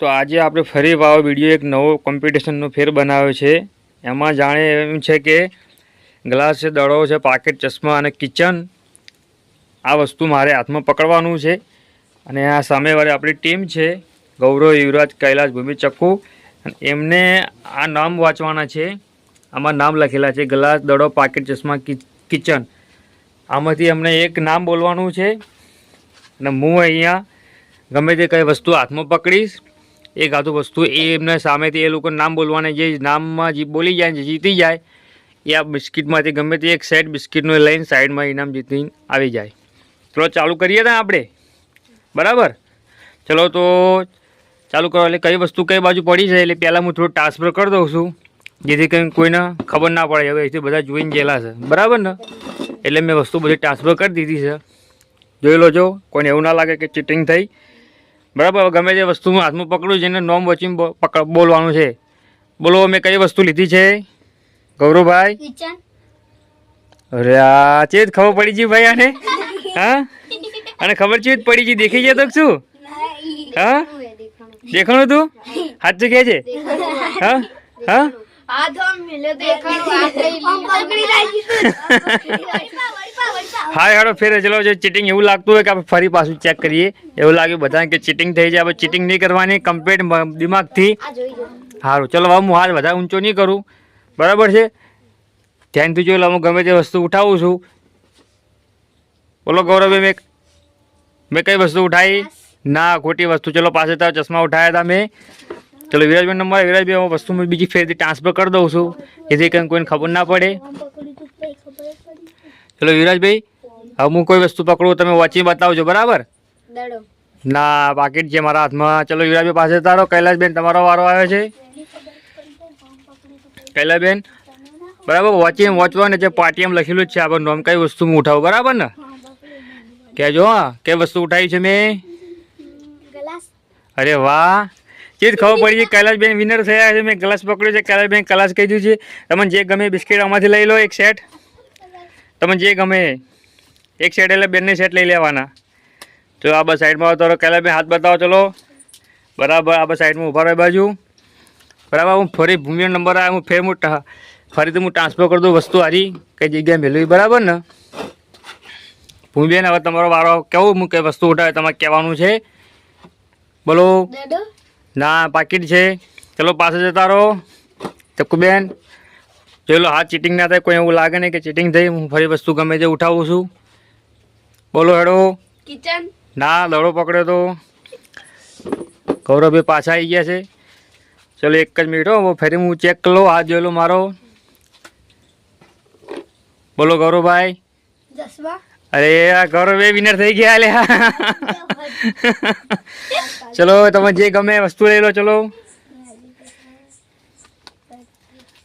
તો આજે આપણે ફરી પાવો વીડિયો એક નવો કોમ્પિટિશનનો ફેર બનાવ્યો છે. એમાં જાણે એમ છે કે ગ્લાસ છે, દડો છે, પાકેટ, ચશ્મા અને કિચન આ વસ્તુ મારે હાથમાં પકડવાનું છે. અને આ સામેવાળી આપણી ટીમ છે, ગૌરવ, યુવરાજ, કૈલાસ, ભૂમિ ચક્કુ એમને આ નામ વાંચવાના છે. આમાં નામ લખેલા છે ગ્લાસ દડો, પાકેટ, ચશ્મા કિચન આમાંથી અમને એક નામ બોલવાનું છે. અને હું અહીંયા ગમે તે કઈ વસ્તુ હાથમાં પકડીશ એક આધું વસ્તુ એ એમને સામેથી એ લોકો નામ બોલવાને જે નામમાં જે બોલી જાય જે જીતી જાય, એ આ બિસ્કિટમાંથી ગમે તે એક સેટ બિસ્કિટનું લઈને સાઈડમાં ઇનામ જીતીને આવી જાય. ચલો, ચાલુ કરીએ ને આપણે? બરાબર? ચલો, તો ચાલુ કરો. એટલે કઈ વસ્તુ કઈ બાજુ પડી છે? એટલે પહેલાં હું થોડું ટ્રાન્સફર કરી દઉં છું. જેથી કંઈ કોઈને ખબર ના પડે. હવે એથી બધા જોઈને ગયેલા છે. બરાબર ને? એટલે મેં વસ્તુ બધી ટ્રાન્સફર કરી દીધી છે. જોઈ લો જો કોઈને એવું ના લાગે કે ચીટિંગ થઈ. બરાબર હવે ગમે તે વસ્તુનું હાથમાં પકડું છે નોમ વચીને બોલવાનું છે. બોલો મેં કઈ વસ્તુ લીધી છે? ગૌરવભાઈ? અરે આ ચેત ખબર પડી ગઈ ભાઈ આને? હા? અને ખબર ચેત પડી ગઈ દેખી જાય તો શું? હા? દેખાણું. તું? સાચું કે છે? હા? હા? હા હેડો ફેર ચલો જો ચીટિંગ એવું લાગતું હોય કે આપણે ફરી પાછું ચેક કરીએ. એવું લાગ્યું બધાને કે ચીટિંગ થઈ જાય આપણે ચીટિંગ નહીં કરવાની કમ્પ્લીટ દિમાગથી. સારું ચલો હવે હું હાલ વધારે ઊંચો નહીં કરું. બરાબર છે? ધ્યાનથી જોઈ લો હું ગમે તે વસ્તુ ઉઠાવું છું. બોલો ગૌરવભાઈ મેં મેં કઈ વસ્તુ ઉઠાવી ના ખોટી વસ્તુ. ચલો પાસે તારા ચશ્મા ઉઠાવ્યા હતા મેં. ચલો વિરાજભાઈ નંબર વિરાજભાઈ હું વસ્તુ મેં બીજી ફેરથી ટ્રાન્સફર કરી દઉં છું. જેથી કંઈ કોઈને ખબર ના પડે. ચલો વિરાજભાઈ હવે હું કોઈ વસ્તુ પકડું તમે વાંચી બતાવજો બરાબર? ના પાકીટ છે મારા હાથમાં ચલો વિરાજભાઈ પાસે તારો કૈલાસબેન તમારો વારો આવ્યો છે? કૈલાસબેન? બરાબર વોચી વાંચવાનું જે પાટીએમ લખેલું જ છે આપણે નોમ કઈ વસ્તુ હું ઉઠાવું બરાબર ને? કહેજો હા. કઈ વસ્તુ ઉઠાવી છે મેં? અરે વાહ! ચીજ ખબર પડી છે કૈલાસબેન વિનર થયા છે મેં ગ્લાસ પકડ્યો છે કૈલાસબેન ગ્લાસ કીધું છે. તમને જે ગમે બિસ્કિટ આમાંથી લઈ લો એક સેટ તમને જે ગમે એક સેટ એટલે બંને સેટ લઈ લેવાના. તો આ બસ સાઈડમાં આવો કાલે મેં હાથ બતાવો ચલો. બરાબર આ બસ સાઈડમાં ઊભા રહે બાજુ. બરાબર હું ફરી ભૂમિનો નંબર આવે હું ફેર હું ફરીથી હું ટ્રાન્સફર કરી દઉં વસ્તુ હારી કઈ જગ્યાએ મેળવી બરાબર ને? ભૂમિબેન હવે તમારો વારો કેવું હું કઈ વસ્તુ ઉઠાવે તમારે કહેવાનું છે? બોલો. ના પાકીટ છે. ચલો પાસે જતા રહો. ચક્કુબેન જોઈ લો હાથ ચીટિંગ ના થાય કોઈ એવું લાગે નહીં કે ચીટિંગ થઈ હું ફરી વસ્તુ ગમે તે ઉઠાવું છું. બોલો હેડો. કિચન. ના દડો પકડ્યો તો. ગૌરવભાઈ પાછા આવી ગયા છે. ચલો એક જ મિનિટ હો ફરી હું ચેક કરી લઉં હાથ જોઈ લો મારો. બોલો ગૌરવભાઈ. અરે આ ગૌરવભાઈ વિનર થઈ ગયા લે ચલો તમે જે ગમે વસ્તુ લઈ લો ચલો.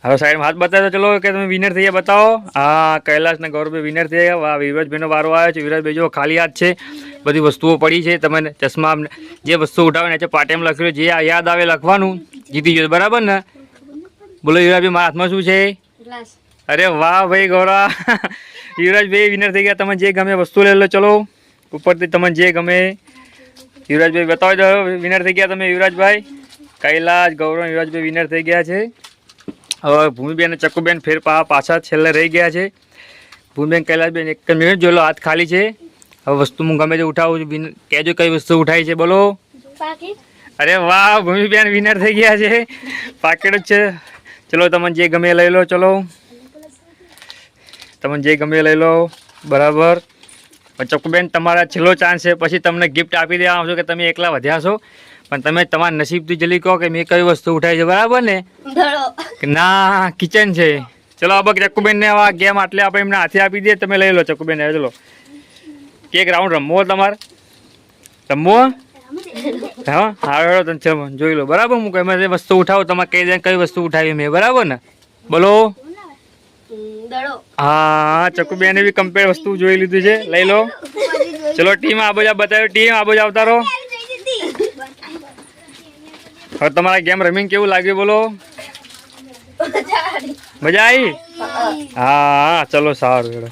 હવે સાઈડમાં હાથ બતાવો ચલો કે તમે વિનર થઈ ગયા બતાવો. હા કૈલાસ ને ગૌરવભાઈ વિનર થઈ ગયા વાહ વિરાજભાઈનો વારો આવ્યો છે. વિરાજભાઈ જો ખાલી હાથ છે. બધી વસ્તુઓ પડી છે. તમે ચશ્મા જે વસ્તુ ઉઠાવે ને પાટેમ લખ્યું છે, જે યાદ આવે લખવાનું. જીતી ગયો. બરાબર ને? બોલો યુવરાજભાઈ મારા હાથમાં શું છે? અરે વાહ ભાઈ ગૌરવ યુવરાજભાઈ વિનર થઈ ગયા. તમે જે ગમે વસ્તુ લઈ લો. ચલો ઉપરથી તમે જે ગમે. યુવરાજભાઈ બતાવો વિનર થઈ ગયા તમે યુવરાજભાઈ. કૈલાસ ગૌરવ યુવરાજભાઈ વિનર થઈ ગયા છે. હવે ભૂમિબેન અને ચક્કુબેન ફેર પાછા છેલ્લે રહી ગયા છે. ભૂમિબેન કૈલાસબેન એક મિનિટ જોઈ હાથ ખાલી છે. હવે વસ્તુ હું ગમે તે ઉઠાવું છું કહેજો કઈ વસ્તુ ઉઠાવી છે બોલો. અરે વાહ ભૂમિબેન વિનર થઈ ગયા છે. પાકેટ જ છે. ચલો તમે જે ગમે લઈ લો ચલો. તમે જે ગમે લઈ લો બરાબર. ચકુબેન તમારા છેલ્લો ચાન્સ છે. પછી તમને ગિફ્ટ આપી દેવા આવશો કે તમે એકલા વધ્યા છો. પણ તમે તમારા નસીબથી જલ્દી કહો કે મેં કઈ વસ્તુ ઉઠાવી છે બરાબર ને? ના કિચન છે. ચલો આ બક ચક્કુબેનને આ ગેમ આટલે આપણે એમને હાથે આપી દઈએ. તમે લઈ લો ચક્કુબેન ચલો. એક રાઉન્ડ રમવો તમારે? રમવો હા? હા હેડો તમે ચલો જોઈ લો. બરાબર હું કઈ વસ્તુ ઉઠાવો તમારે કઈ દે કઈ વસ્તુ ઉઠાવી મેં. બરાબર ને? બોલો. હા ચક્કુબેને બી કમ્પેર વસ્તુ જોઈ લીધું છે. લઈ લો. ચલો ટીમ આ બાજુ બતાવ્યો ટીમ આ બાજુ આવતા રહો. હવે તમારા ગેમ રમીને કેવું લાગ્યું બોલો? મજા આવી. હા. ચલો સારું